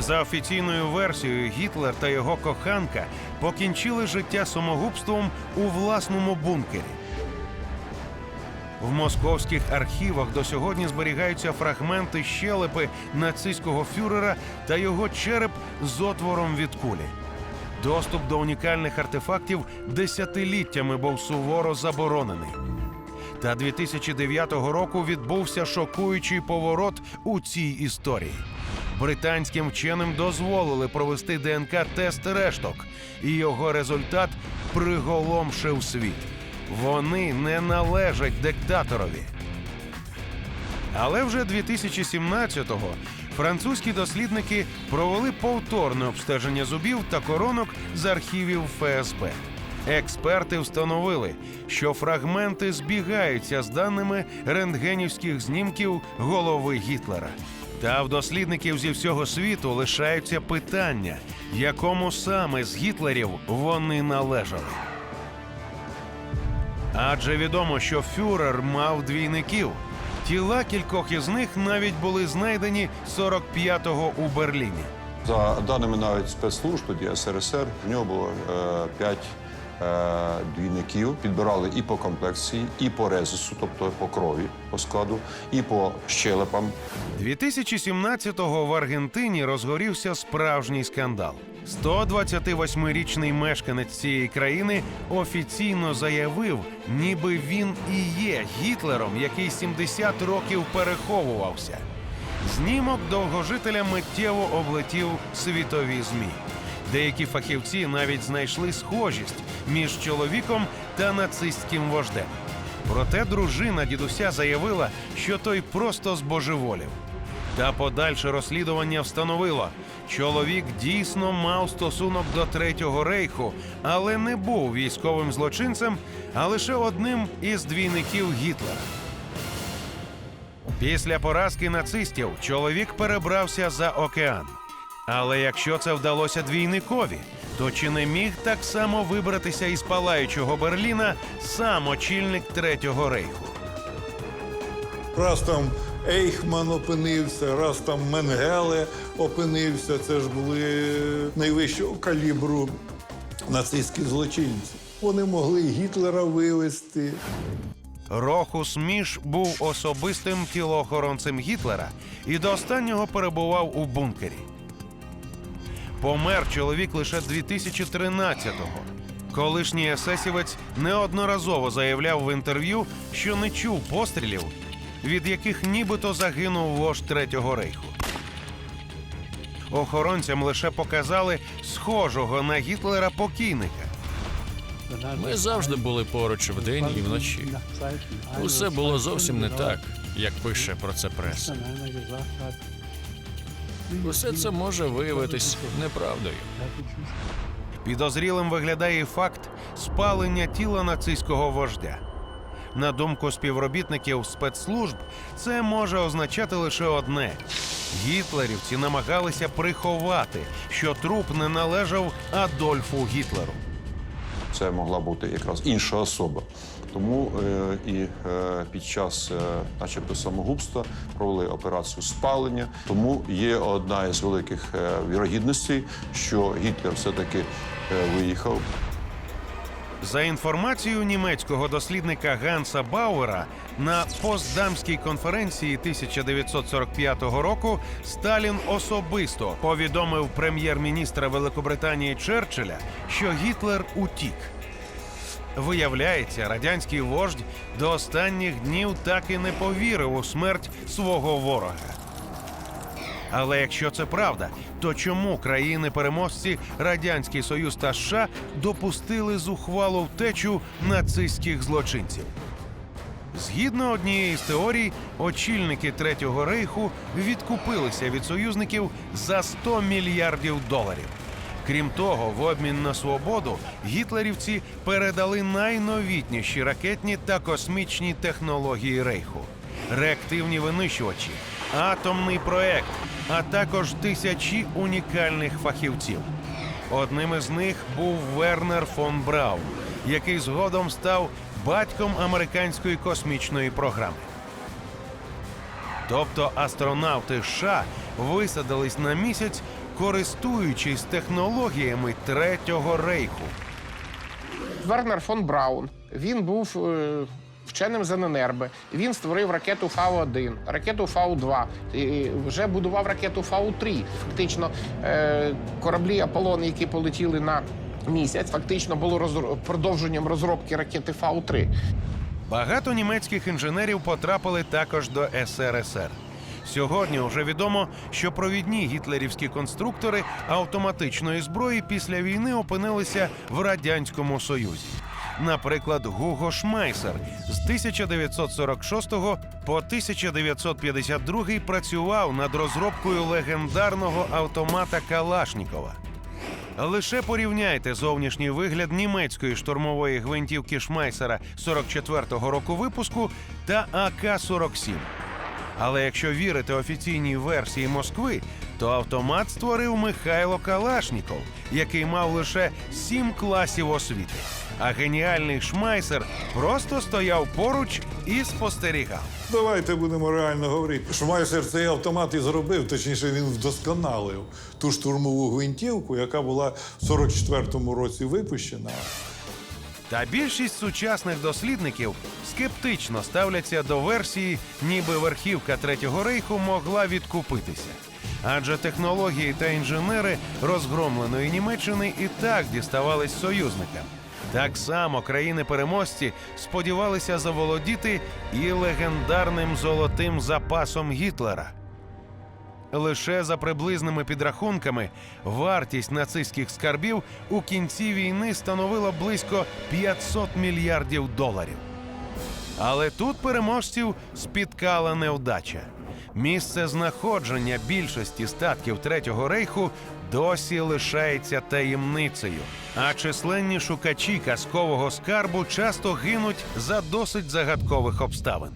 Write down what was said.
За офіційною версією, Гітлер та його коханка покінчили життя самогубством у власному бункері. В московських архівах до сьогодні зберігаються фрагменти щелепи нацистського фюрера та його череп з отвором від кулі. Доступ до унікальних артефактів десятиліттями був суворо заборонений. Та 2009 року відбувся шокуючий поворот у цій історії. Британським вченим дозволили провести ДНК-тест решток, і його результат приголомшив світ. Вони не належать диктаторові. Але вже 2017-го французькі дослідники провели повторне обстеження зубів та коронок з архівів ФСБ. Експерти встановили, що фрагменти збігаються з даними рентгенівських знімків голови Гітлера. Та в дослідників зі всього світу лишаються питання, якому саме з Гітлерів вони належали. Адже відомо, що фюрер мав двійників. Тіла кількох із них навіть були знайдені 45-го у Берліні. За даними навіть спецслужб тоді СРСР, в нього було е, п'ять двійників. Підбирали і по комплекції, і по резусу, тобто по крові, по складу, і по щелепам. 2017-го в Аргентині розгорівся справжній скандал. 128-річний мешканець цієї країни офіційно заявив, ніби він і є Гітлером, який 70 років переховувався. Знімок довгожителя миттєво облетів світові змі. Деякі фахівці навіть знайшли схожість між чоловіком та нацистським вождем. Проте дружина дідуся заявила, що той просто збожеволів. Та подальше розслідування встановило, чоловік дійсно мав стосунок до Третього рейху, але не був військовим злочинцем, а лише одним із двійників Гітлера. Після поразки нацистів чоловік перебрався за океан. Але якщо це вдалося двійникові, то чи не міг так само вибратися із палаючого Берліна сам очільник Третього рейху? Раз там Ейхман опинився, раз там Менгеле опинився. Це ж були найвищого калібру нацистські злочинці. Вони могли Гітлера вивезти. Рохус Міш був особистим тілоохоронцем Гітлера і до останнього перебував у бункері. Помер чоловік лише 2013-го. Колишній есесівець неодноразово заявляв в інтерв'ю, що не чув пострілів, від яких нібито загинув вождь Третього рейху. Охоронцям лише показали схожого на Гітлера покійника. Ми завжди були поруч вдень і вночі. Усе було зовсім не так, як пише про це преса. Усе це може виявитись неправдою. Підозрілим виглядає факт спалення тіла нацистського вождя. На думку співробітників спецслужб, це може означати лише одне: гітлерівці намагалися приховати, що труп не належав Адольфу Гітлеру. Це могла бути якраз інша особа. Тому е, і е, під час, е, начебто, самогубства провели операцію спалення. Тому є одна із великих е, вірогідностей, що Гітлер все-таки е, виїхав За інформацією німецького дослідника Ганса Бауера, на постдамській конференції 1945 року Сталін особисто повідомив прем'єр-міністра Великобританії Черчилля, що Гітлер утік. Виявляється, радянський вождь до останніх днів так і не повірив у смерть свого ворога. Але якщо це правда, то чому країни-переможці Радянський Союз та США допустили зухвалу втечу нацистських злочинців? Згідно однієї з теорій, очільники Третього рейху відкупилися від союзників за 100 мільярдів доларів. Крім того, в обмін на свободу гітлерівці передали найновітніші ракетні та космічні технології рейху, реактивні винищувачі, атомний проект, а також тисячі унікальних фахівців. Одним із них був Вернер фон Браун, який згодом став батьком американської космічної програми. Тобто астронавти США висадились на місяць, користуючись технологіями Третього рейху. Вернер фон Браун. Він був е, вченим з ННРБ. Він створив ракету Фау-1, ракету Фау-2, і вже будував ракету Фау-3. Фактично, е, кораблі Аполлон, які полетіли на місяць, фактично було розро- продовженням розробки ракети Фау-3. Багато німецьких інженерів потрапили також до СРСР. Сьогодні вже відомо, що провідні гітлерівські конструктори автоматичної зброї після війни опинилися в радянському союзі. Наприклад, Гуго Шмайсер з 1946 по 1952 працював над розробкою легендарного автомата Калашнікова. Лише порівняйте зовнішній вигляд німецької штурмової гвинтівки Шмайсера 44-го року випуску та АК-47. Але якщо вірити офіційній версії Москви, то автомат створив Михайло Калашніков, який мав лише сім класів освіти. А геніальний Шмайсер просто стояв поруч і спостерігав. Давайте будемо реально говорити. Шмайсер цей автомат і зробив, точніше, він вдосконалив ту штурмову гвинтівку, яка була в 44-му році випущена. Та більшість сучасних дослідників скептично ставляться до версії, ніби верхівка Третього рейху могла відкупитися. Адже технології та інженери розгромленої Німеччини і так діставались союзникам. Так само країни-переможці сподівалися заволодіти і легендарним золотим запасом Гітлера. Лише за приблизними підрахунками вартість нацистських скарбів у кінці війни становила близько 500 мільярдів доларів. Але тут переможців спіткала неудача. Місце знаходження більшості статків Третього рейху досі лишається таємницею, а численні шукачі казкового скарбу часто гинуть за досить загадкових обставин.